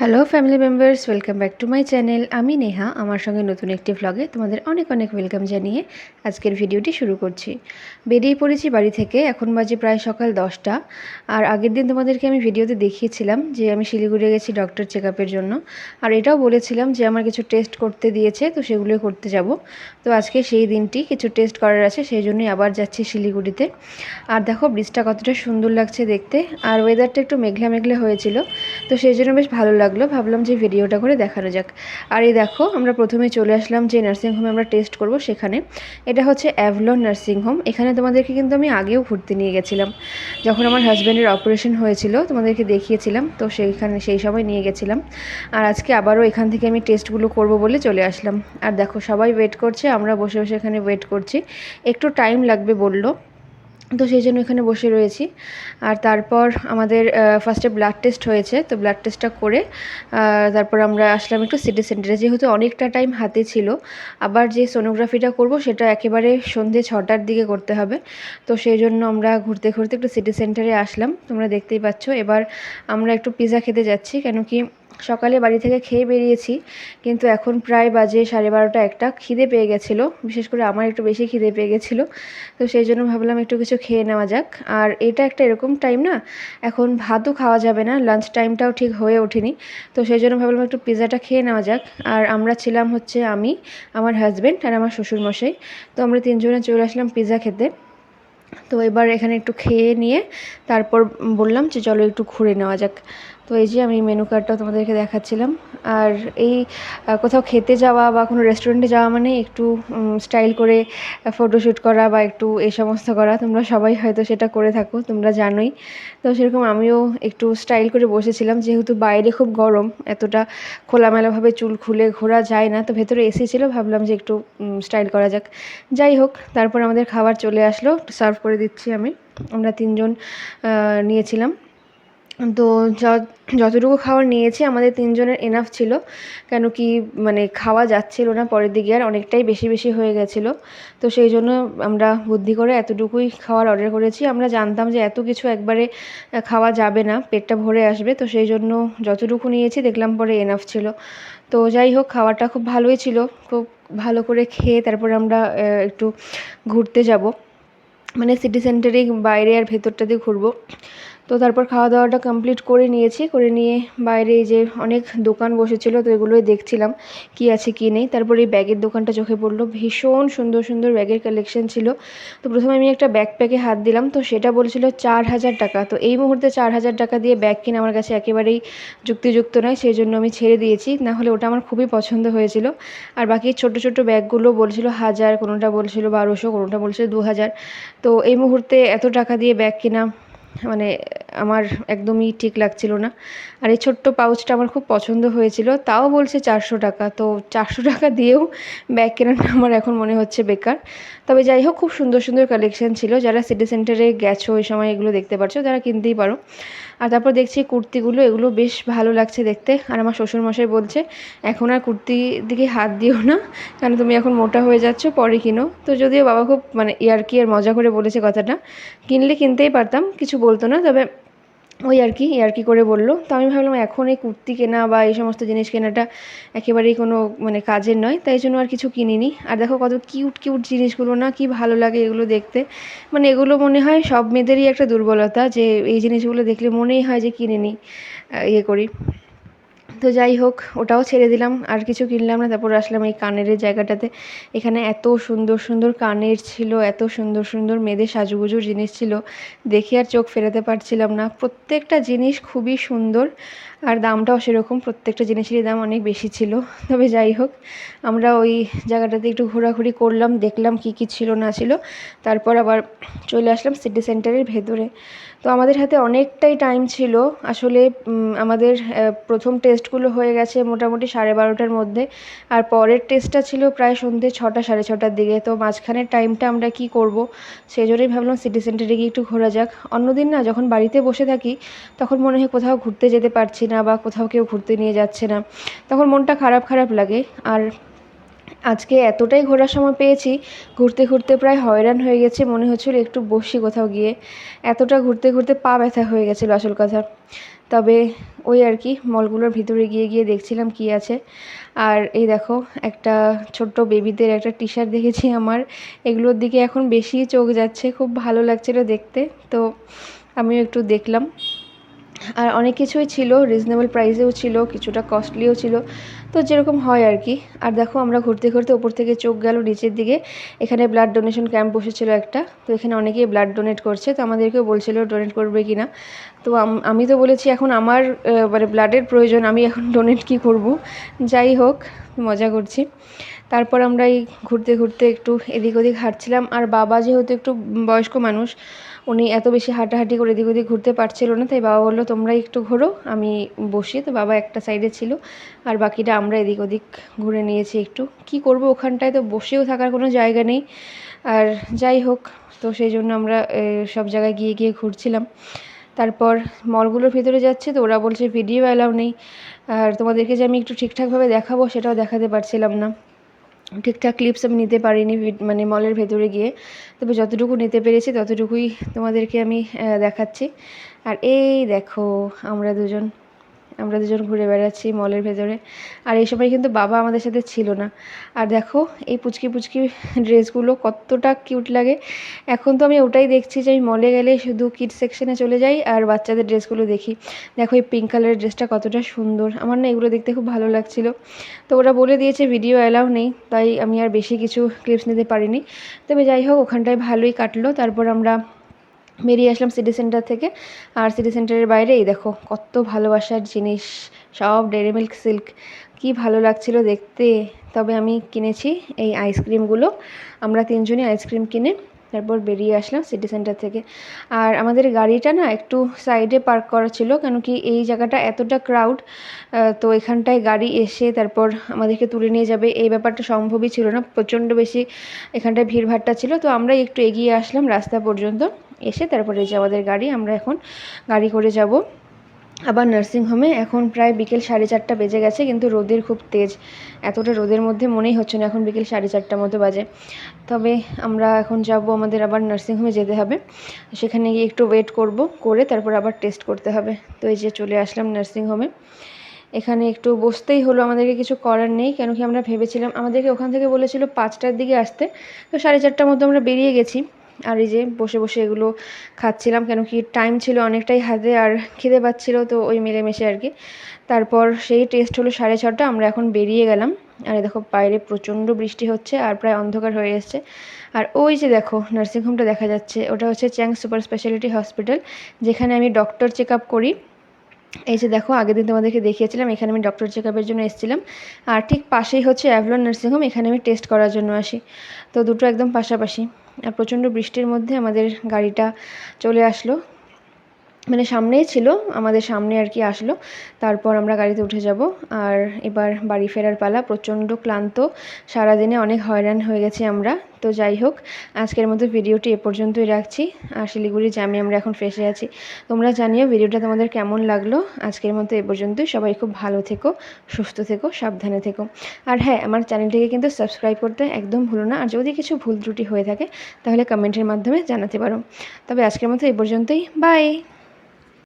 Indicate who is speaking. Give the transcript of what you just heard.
Speaker 1: Hello family members welcome back to my channel আমি নেহা, আমার সঙ্গে নতুন একটি ভ্লগে তোমাদের অনেক অনেক ওয়েলকাম জানিয়ে আজকের ভিডিওটি শুরু করছি। বেরিয়ে পড়েছি বাড়ি থেকে, এখন বাজে প্রায় সকাল দশটা। আর আগের দিন তোমাদেরকে আমি ভিডিওতে দেখিয়েছিলাম যে আমি শিলিগুড়ি গেছি ডক্টর চেক জন্য। আর এটাও বলেছিলাম যে আমার কিছু টেস্ট করতে দিয়েছে, তো সেগুলো করতে যাব। তো আজকে সেই দিনটি কিছু টেস্ট করার আছে, সেই জন্যই আবার যাচ্ছি শিলিগুড়িতে। আর দেখো ব্রিজটা কতটা সুন্দর লাগছে দেখতে। আর ওয়েদারটা একটু মেঘলা মেঘলা হয়েছিল, তো সেই জন্য বেশ ভালো লাগল, ভাবলাম যে ভিডিওটা করে দেখানো যাক। আর এই দেখো, আমরা প্রথমে চলে আসলাম যে নার্সিংহোমে আমরা টেস্ট করব সেখানে। এটা হচ্ছে অ্যাভলন নার্সিংহোম এখানে তোমাদেরকে কিন্তু আমি আগেও ঘুরতে নিয়ে গেছিলাম। যখন আমার হাজব্যান্ডের অপারেশন হয়েছিল, তোমাদেরকে দেখিয়েছিলাম, তো সেইখানে, সেই সময় নিয়ে গেছিলাম। আর আজকে আবারও এখান থেকে আমি টেস্টগুলো করব বলে চলে আসলাম। আর দেখো, সবাই ওয়েট করছে, আমরা বসে বসে এখানে ওয়েট করছি। একটু টাইম লাগবে বলল। তো সেই জন্য এখানে বসে রয়েছি। আর তারপর আমাদের ফার্স্টে ব্লাড টেস্ট হয়েছে। তো ব্লাড টেস্টটা করে তারপর আমরা আসলাম একটু সিটি সেন্টারে যেহেতু অনেকটা টাইম হাতে ছিল, আবার যে সোনোগ্রাফিটা করব সেটা একেবারে সন্ধে ছটার দিকে করতে হবে। তো সেই জন্য আমরা ঘুরতে ঘুরতে একটু সিটি সেন্টারে আসলাম। তোমরা দেখতেই পাচ্ছ, এবার আমরা একটু পিৎজা খেতে যাচ্ছি, কেন কি সকালে বাড়ি থেকে খেয়ে বেরিয়েছি, কিন্তু এখন প্রায় বাজে সাড়ে বারোটা একটা। খিদে পেয়ে গেছিল, বিশেষ করে আমার একটু বেশি খিদে পেয়ে গেছিল। তো সেই জন্য ভাবলাম একটু কিছু খেয়ে নেওয়া যাক। আর এটা একটা এরকম টাইম না, এখন ভাতও খাওয়া যাবে না লাঞ্চ টাইমটাও ঠিক হয়ে ওঠেনি। তো সেই জন্য ভাবলাম একটু পিৎজাটা খেয়ে নেওয়া যাক। আর আমরা ছিলাম হচ্ছে আমি, আমার হাজব্যান্ড আর আমার শ্বশুরমশাই। তো আমরা তিনজনে চলে আসলাম পিৎজা খেতে। তো এবার এখানে একটু খেয়ে নিয়ে তারপর বললাম যে চলো একটু ঘুরে নেওয়া যাক। তো এই যে আমি মেনু কার্ডটাও তোমাদেরকে দেখাচ্ছিলাম। আর এই কোথাও খেতে যাওয়া বা কোনো রেস্টুরেন্টে যাওয়া মানে একটু স্টাইল করে ফটোশ্যুট করা বা একটু এই সমস্ত করা। তোমরা সবাই হয়তো সেটা করে থাকো, তোমরা জানোই। তো সেরকম আমিও একটু স্টাইল করে বসেছিলাম। যেহেতু বাইরে খুব গরম, এতটা খোলামেলাভাবে চুল খুলে ঘোরা যায় না। তো ভেতরে এসি ছিল, ভাবলাম যে একটু স্টাইল করা যাক। যাই হোক, তারপর আমাদের খাবার চলে আসলো। সার্ভ করে দিচ্ছি আমি। আমরা তিনজন নিয়েছিলাম। তো যতটুকু খাবার নিয়েছি, আমাদের তিনজনের এনাফ ছিল। কেন কি মানে খাওয়া যাচ্ছিল না, পরের দিকে আর অনেকটাই বেশি বেশি হয়ে গেছিল। তো সেই জন্য আমরা বুদ্ধি করে এতটুকুই খাওয়ার অর্ডার করেছি। আমরা জানতাম যে এত কিছু একবারে খাওয়া যাবে না, পেটটা ভরে আসবে। তো সেই জন্য যতটুকু নিয়েছি, দেখলাম পরে এনাফ ছিল। তো যাই হোক, খাওয়াটা খুব ভালোই ছিল। খুব ভালো করে খেয়ে তারপরে আমরা একটু ঘুরতে যাব। মানে সিটি সেন্টারে বাইরে আর ভেতরটাতে ঘুরবো। তো তারপর খাওয়া দাওয়াটা কমপ্লিট করে নিয়েছি। করে নিয়ে বাইরে যে অনেক দোকান বসেছিল, তো এগুলোই দেখছিলাম কি আছে, কি নেই। তারপর এই ব্যাগের দোকানটা চোখে পড়ল। ভীষণ সুন্দর সুন্দর ব্যাগের কালেকশন ছিল। তো প্রথমে আমি একটা ব্যাগ প্যাকে হাত দিলাম, তো সেটা বলছিল চার হাজার টাকা। তো এই মুহূর্তে চার হাজার টাকা দিয়ে ব্যাগ কিনে আমার কাছে একেবারেই যুক্তিযুক্ত নয় সেই জন্য আমি ছেড়ে দিয়েছি। না হলে ওটা আমার খুবই পছন্দ হয়েছিল। আর বাকি ছোট ছোট ব্যাগগুলো বলছিল হাজার, কোনোটা বলছিল বারোশো, কোনোটা বলছিল দু হাজার তো এই মুহূর্তে এত টাকা দিয়ে ব্যাগ কিনা মানে আমার একদমই ঠিক লাগছিল না। আর এই ছোট্ট পাউচটা আমার খুব পছন্দ হয়েছিল, তাও বলছে চারশো টাকা। তো চারশো টাকা দিয়েও ব্যাগ কেনাটা আমার এখন মনে হচ্ছে বেকার। তবে যাই হোক, খুব সুন্দর সুন্দর কালেকশান ছিল। যারা সিটি সেন্টারে গেছো ওই সময় এগুলো দেখতে পারছ, তারা কিনতেই পারো। আর তারপর দেখছি কুর্তিগুলো, এগুলো বেশ ভালো লাগছে দেখতে। আর আমার শ্বশুরমশাই বলছে, এখন আর কুর্তি দিকে হাত দিও না, কেন তুমি এখন মোটা হয়ে যাচ্ছ, পরে কিনো। তো যদিও বাবা খুব মানে ইয়ারকি আর মজা করে বলেছে কথাটা। কিনলে কিনতেই পারতাম, কিছু বলতো না, তবে ওই আর কি আর কি করে বলল। তো আমি ভাবলাম, এখন এই কুর্তি কেনা বা এই সমস্ত জিনিস কেনাটা একেবারেই কোনো মানে কাজের নয়। তাই জন্য আর কিছু কিনিনি। আর দেখো কত কিউট কিউট জিনিসগুলো না, কি ভালো লাগে এগুলো দেখতে। মানে এগুলো মনে হয় সব মেয়েদেরই একটা দুর্বলতা যে এই জিনিসগুলো দেখলে মনেই হয় যে কিনে নিই ইয়ে করি। তো যাই হোক, ওটাও ছেড়ে দিলাম। আর কিছু কিনলাম না, তারপর আসলাম এই কানের জায়গাটাতে। এখানে এত সুন্দর সুন্দর কানের ছিল, এত সুন্দর সুন্দর মেয়েদের সাজুগুজুর জিনিস ছিল। দেখে আর চোখ ফেরাতে পারছিলাম না। প্রত্যেকটা জিনিস খুবই সুন্দর। আর দামটাও সেরকম, প্রত্যেকটা জিনিসেরই দাম অনেক বেশি ছিল। তবে যাই হোক, আমরা ওই জায়গাটাতে একটু ঘোরাঘুরি করলাম, দেখলাম কি কি ছিল না ছিল। তারপর আবার চলে আসলাম সিটি সেন্টারের ভেতরে। তো আমাদের হাতে অনেকটাই টাইম ছিল। আসলে আমাদের প্রথম টেস্টগুলো হয়ে গেছে মোটামুটি সাড়ে বারোটার মধ্যে। আর পরের টেস্টটা ছিল প্রায় সন্ধ্যে ছটা, সাড়ে ছটার দিকে। তো মাঝখানের টাইমটা আমরা কি করব? সেই জন্যই ভাবলাম সিটি সেন্টারে গিয়ে একটু ঘোরা যাক। অন্যদিন না, যখন বাড়িতে বসে থাকি, তখন মনে হয় কোথাও ঘুরতে যেতে পারছি না বা কোথাও কেউ ঘুরতে নিয়ে যাচ্ছে না, তখন মনটা খারাপ খারাপ লাগে। আর আজকে এতটাই ঘোরার সময় পেয়েছি, ঘুরতে ঘুরতে প্রায় হয়রান হয়ে গেছে, মনে হচ্ছিল একটু বসি কোথাও গিয়ে। এতটা ঘুরতে ঘুরতে পা ব্যথা হয়ে গেছিল আসল কথা। তবে ওই আর কি, মলগুলোর ভিতরে গিয়ে গিয়ে দেখছিলাম কি আছে। আর এই দেখো, একটা ছোট্ট বেবিদের একটা টি শার্ট দেখেছি আমার। এগুলোর দিকে এখন বেশি চোখ যাচ্ছে, খুব ভালো লাগছিল দেখতে। তো আমিও একটু দেখলাম। আর অনেক কিছুই ছিল রিজনেবল প্রাইসেও ছিল, কিছুটা কস্টলিও ছিল। তো যেরকম হয় আর কি। আর দেখো আমরা ঘুরতে ঘুরতে ওপর থেকে চোখ গেল নিচের দিকে। এখানে ব্লাড ডোনেশন ক্যাম্প বসেছিল একটা। তো এখানে অনেকেই ব্লাড ডোনেট করছে। তো আমাদেরকেও বলছিল ডোনেট করবে কি না তো আমি তো বলেছি এখন আমার মানে ব্লাডের প্রয়োজন, আমি এখন ডোনেট কি করব? যাই হোক, মজা করছি। তারপর আমরা এই ঘুরতে ঘুরতে একটু এদিক ওদিক হাঁটছিলাম। আর বাবা যেহেতু একটু বয়স্ক মানুষ উনি এত বেশি হাঁটাহাঁটি করে এদিক ওদিক ঘুরতে পারছিল না, তাই বাবা বলল, তোমরা একটু ঘোরো, আমি বসি। তো বাবা একটা সাইডে ছিল, আর বাকিটা আমরা এদিক ওদিক ঘুরে নিয়েছি একটু। কি করব ওখানটায় তো বসেও থাকার কোনো জায়গা নেই, আর যাই হোক, তো সেই জন্য আমরা সব জায়গায় গিয়ে গিয়ে ঘুরছিলাম। তারপর মলগুলোর ভিতরে যাচ্ছে, তো ওরা বলছে, ভিডিও অ্যালাউ নেই। আর তোমাদেরকে যে আমি একটু ঠিকঠাকভাবে দেখাবো, সেটাও দেখাতে পারছিলাম না। ঠিকঠাক ক্লিপস আমি নিতে পারিনি মানে মলের ভেতরে গিয়ে। তবে যতটুকু নিতে পেরেছি, ততটুকুই তোমাদেরকে আমি দেখাচ্ছি। আর এই দেখো, আমরা দুজন আমরা দুজন ঘুরে বেড়াচ্ছি মলের ভেতরে। আর এই সময় কিন্তু বাবা আমাদের সাথে ছিল না। আর দেখো, এই পুচকি পুচকি ড্রেসগুলো কতটা কিউট লাগে। এখন তো আমি ওটাই দেখছি যে আমি মলে গেলে শুধু কিড সেকশনে চলে যাই আর বাচ্চাদের ড্রেসগুলো দেখি। দেখো এই পিঙ্ক কালারের ড্রেসটা কতটা সুন্দর। আমার না এগুলো দেখতে খুব ভালো লাগছিল। তো ওরা বলে দিয়েছে ভিডিও অ্যালাউ নেই, তাই আমি আর বেশি কিছু ক্লিপস নিতে পারিনি। তবে যাই হোক, ওখানটায় ভালোই কাটলো। তারপর আমরা বেরিয়ে আসলাম সিটি সেন্টার থেকে। আর সিটি সেন্টারের বাইরে এই দেখো কত ভালোবাসার জিনিস, সব ডেরি মিল্ক সিল্ক কি ভালো লাগছিল দেখতে। তবে আমি কিনেছি এই আইসক্রিমগুলো আমরা তিনজনই আইসক্রিম কিনে তারপর বেরিয়ে আসলাম সিটি সেন্টার থেকে। আর আমাদের গাড়িটা না একটু সাইডে পার্ক করা ছিল, কেন কি এই জায়গাটা এতটা ক্রাউড তো এখানটায় গাড়ি এসে তারপর আমাদেরকে তুলে নিয়ে যাবে। এই ব্যাপারটা সম্ভবই ছিল না, প্রচণ্ড বেশি এখানটায় ভিড়ভাট্টা ছিল। তো আমরা একটু এগিয়ে আসলাম রাস্তা পর্যন্ত। এসে তারপরে যে আমাদের গাড়ি, আমরা এখন গাড়ি করে যাব। আবার নার্সিংহোমে এখন প্রায় বিকেল সাড়ে চারটা বেজে গেছে, কিন্তু রোদের খুব তেজ। এতটা রোদের মধ্যে মনেই হচ্ছে না এখন বিকেল সাড়ে চারটার মতো বাজে। তবে আমরা এখন যাব, আমাদের আবার নার্সিংহোমে যেতে হবে। সেখানে গিয়ে একটু ওয়েট করব, করে তারপর আবার টেস্ট করতে হবে। তো এই যে চলে আসলাম নার্সিংহোমে এখানে একটু বসতেই হলো, আমাদেরকে কিছু করার নেই কেন কি আমরা ভেবেছিলাম, আমাদেরকে ওখান থেকে বলেছিল পাঁচটার দিকে আসতে। তো সাড়ে চারটার মধ্যে আমরা বেরিয়ে গেছি। আর এই যে বসে বসে এগুলো খাচ্ছিলাম, কেন কি টাইম ছিল অনেকটাই হাতে আর খিদে পাচ্ছিলো তো ওই মিলেমিশে আর কি। তারপর সেই টেস্ট হলো সাড়ে ছটা, আমরা এখন বেরিয়ে গেলাম। আর দেখো, বাইরে প্রচণ্ড বৃষ্টি হচ্ছে আর প্রায় অন্ধকার হয়ে এসছে। আর ওই যে দেখো নার্সিংহোমটা দেখা যাচ্ছে, ওটা হচ্ছে চ্যাং সুপার স্পেশালিটি হসপিটাল যেখানে আমি ডক্টর চেক করি। এই যে দেখো, আগের দিন তোমাদেরকে দেখিয়েছিলাম, এখানে আমি ডক্টর চেক আপের জন্য এসেছিলাম। আর ঠিক পাশেই হচ্ছে অ্যাভলন নার্সিংহোম এখানে আমি টেস্ট করার জন্য আসি। তো দুটো একদম পাশাপাশি। আর প্রচণ্ড বৃষ্টির মধ্যে আমাদের গাড়িটা চলে আসলো। মানে সামনেই ছিল, আমাদের সামনে আর কি আসলো। তারপর আমরা গাড়িতে উঠে যাব। আর এবার বাড়ি ফেরার পালা, প্রচণ্ড ক্লান্ত। সারাদিনে অনেক হয়রান হয়ে গেছি আমরা। তো যাই হোক, আজকের মতো ভিডিওটি এ পর্যন্তই রাখছি। আর শিলিগুড়ি জামে আমরা এখন ফেসে আছি। তোমরা জানিও ভিডিওটা তোমাদের কেমন লাগল। আজকের মতো এ পর্যন্তই। সবাই খুব ভালো থেকো, সুস্থ থেকো, সাবধানে থেকো। আর হ্যাঁ আমার চ্যানেলটিকে কিন্তু সাবস্ক্রাইব করতে একদম ভুলো না। আর যদি কিছু ভুল ত্রুটি হয়ে থাকে, তাহলে কমেন্টের মাধ্যমে জানাতে পারো। তবে আজকের মতো এ পর্যন্তই। বাই!